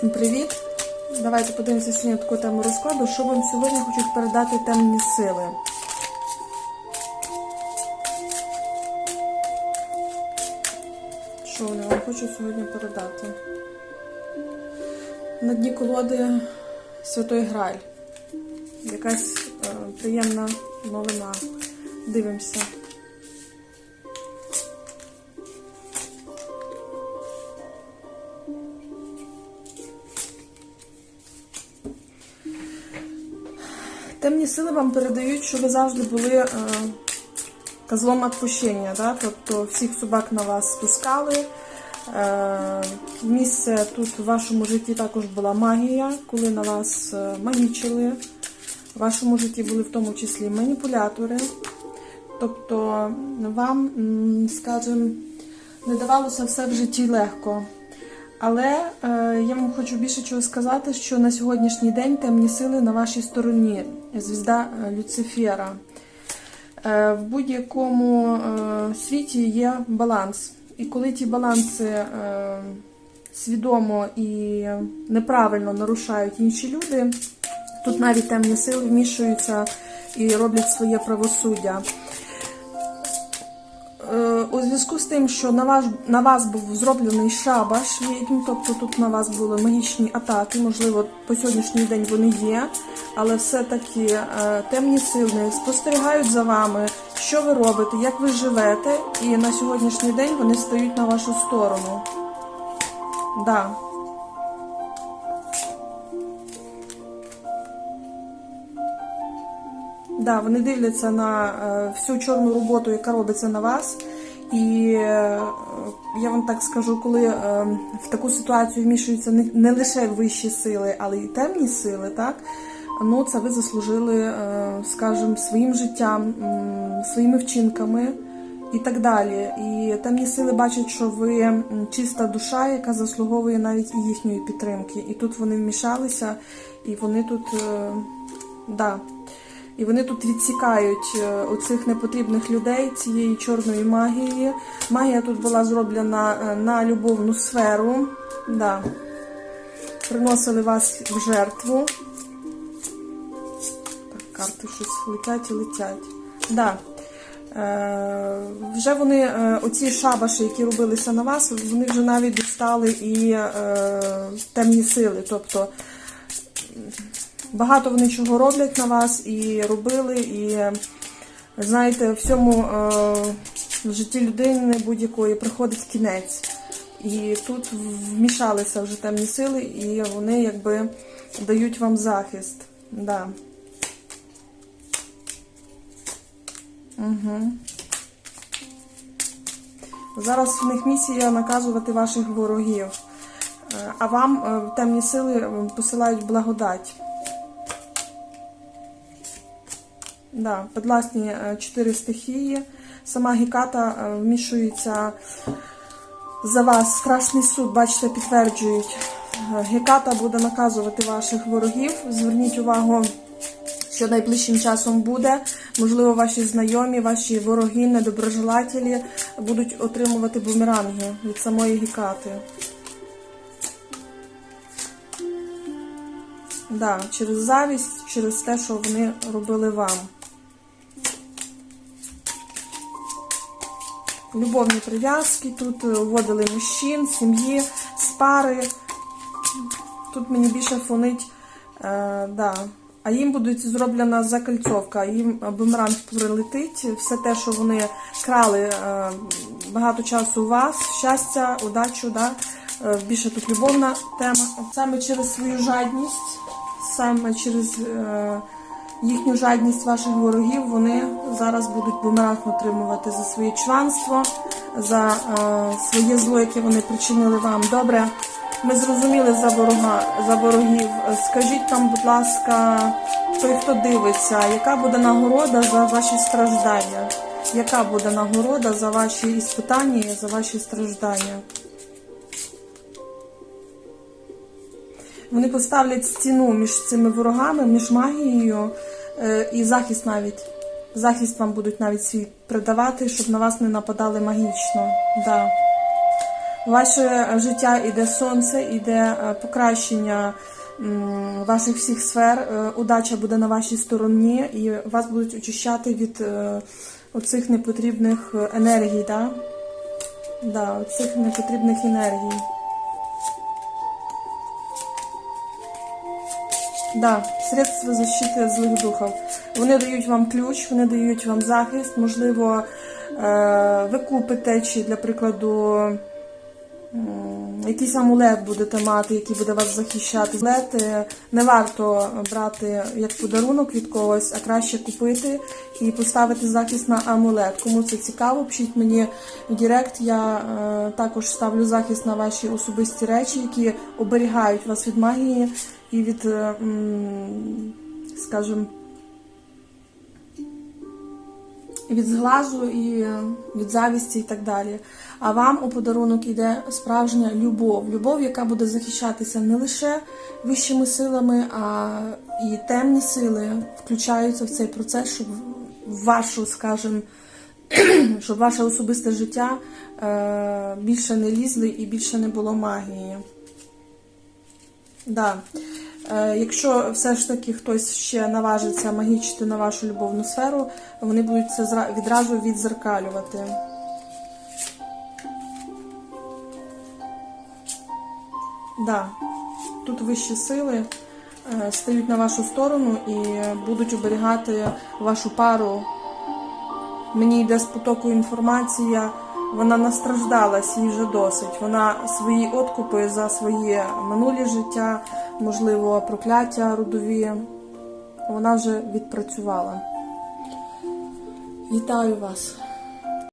Всім привіт! Давайте подивимося сьогодні тему розкладу. Що вам сьогодні хочуть передати темні сили? Що вони вам хочуть сьогодні передати? На дні колоди Святой Граль. Якась е, приємна новина. Дивимося. Темні сили вам передають, що ви завжди були е, козлом відпущення, да? тобто всіх собак на вас спускали. Е, місце тут в вашому житті також була магія, коли на вас е, магічили. В вашому житті були в тому числі маніпулятори. Тобто вам, скажімо, не давалося все в житті легко. Але е, я вам хочу більше чого сказати, що на сьогоднішній день темні сили на вашій стороні. Звізда е, Люцифера. Е, в будь-якому е, світі є баланс. І коли ті баланси е, свідомо і неправильно нарушають інші люди, тут навіть темні сили вмішуються і роблять своє правосуддя. У зв'язку з тим, що на вас, на вас був зроблений шабаш відьм, тобто тут на вас були магічні атаки, можливо, по сьогоднішній день вони є, але все-таки е, темні сили спостерігають за вами, що ви робите, як ви живете, і на сьогоднішній день вони стають на вашу сторону. Да. Да, вони дивляться на е, всю чорну роботу, яка робиться на вас. І е, я вам так скажу, коли е, в таку ситуацію вмішуються не, не лише вищі сили, але й темні сили, так? Ну, це ви заслужили, е, скажімо, своїм життям, своїми вчинками і так далі. І темні сили бачать, що ви чиста душа, яка заслуговує навіть і їхньої підтримки. І тут вони вмішалися, і вони тут, да. І вони тут відсікають е, оцих непотрібних людей цієї чорної магії. Магія тут була зроблена е, на любовну сферу. Да. Приносили вас в жертву. Так, карти щось летять і летять. Да. Е, вже вони, е, оці шабаші, які робилися на вас, вони вже навіть дістали і е, темні сили. Тобто Багато вони чого роблять на вас і робили, і знаєте, всьому е, в житті людини будь-якої приходить кінець. І тут вмішалися вже темні сили, і вони якби дають вам захист. Да. Угу. Зараз в них місія наказувати ваших ворогів. Е, А вам е, темні сили посилають благодать. Да, підласні е, чотири стихії. Сама Геката е, вмішується за вас. Страшний суд, бачите, підтверджують. Е, Геката буде наказувати ваших ворогів. Зверніть увагу, що найближчим часом буде. Можливо, ваші знайомі, ваші вороги, недоброжелателі будуть отримувати бумеранги від самої Гекати. Да, через завість, через те, що вони робили вам. Любовні прив'язки, тут е, вводили мужчин, сім'ї, з пари. Тут мені більше фонить, е, да. а їм буде зроблена закальцовка, їм бумеранг прилетить. Все те, що вони крали е, багато часу у вас, щастя, удачу, да. Е, більше тут любовна тема. Саме через свою жадність, саме через е, їхню жадність ваших ворогів, вони зараз будуть бумеранг отримувати за своє чванство, за е, своє зло, яке вони причинили вам. Добре, ми зрозуміли за ворога, за ворогів. Скажіть нам, будь ласка, той, хто дивиться, яка буде нагорода за ваші страждання? Яка буде нагорода за ваші іспитання і за ваші страждання? Вони поставлять стіну між цими ворогами, між магією і захист навіть. Захист вам будуть навіть свій придавати, щоб на вас не нападали магічно. Да. Ваше життя іде сонце, іде е, покращення ваших всіх сфер. Е, Удача буде на вашій стороні, і вас будуть очищати від е, оцих непотрібних е, енергій. Да? Да, оцих непотрібних енергій. Да, средства защити злих духів. Вони дають вам ключ, вони дають вам захист. Можливо, е, ви купите чи, для прикладу, якийсь амулет будете мати, який буде вас захищати. Амулети не варто брати як подарунок від когось, а краще купити і поставити захист на амулет. Кому це цікаво, пишіть мені в Директ. Я е, також ставлю захист на ваші особисті речі, які оберігають вас від магії і від, е, скажімо, від зглазу, і е, від завісті, і так далі. А вам у подарунок іде справжня любов. Любов, яка буде захищатися не лише вищими силами, а і темні сили включаються в цей процес, щоб вашу, скажімо, щоб ваше особисте життя е, більше не лізли і більше не було магії. Да. Е, Якщо все ж таки хтось ще наважиться магічити на вашу любовну сферу, вони будуть це відразу відзеркалювати. Да. Тут вищі сили е, стають на вашу сторону і будуть оберігати вашу пару. Мені йде з потоку інформація, вона настраждалась, їй вже досить. Вона свої откупи за своє минуле життя, можливо, прокляття родові. Вона вже відпрацювала. Вітаю вас!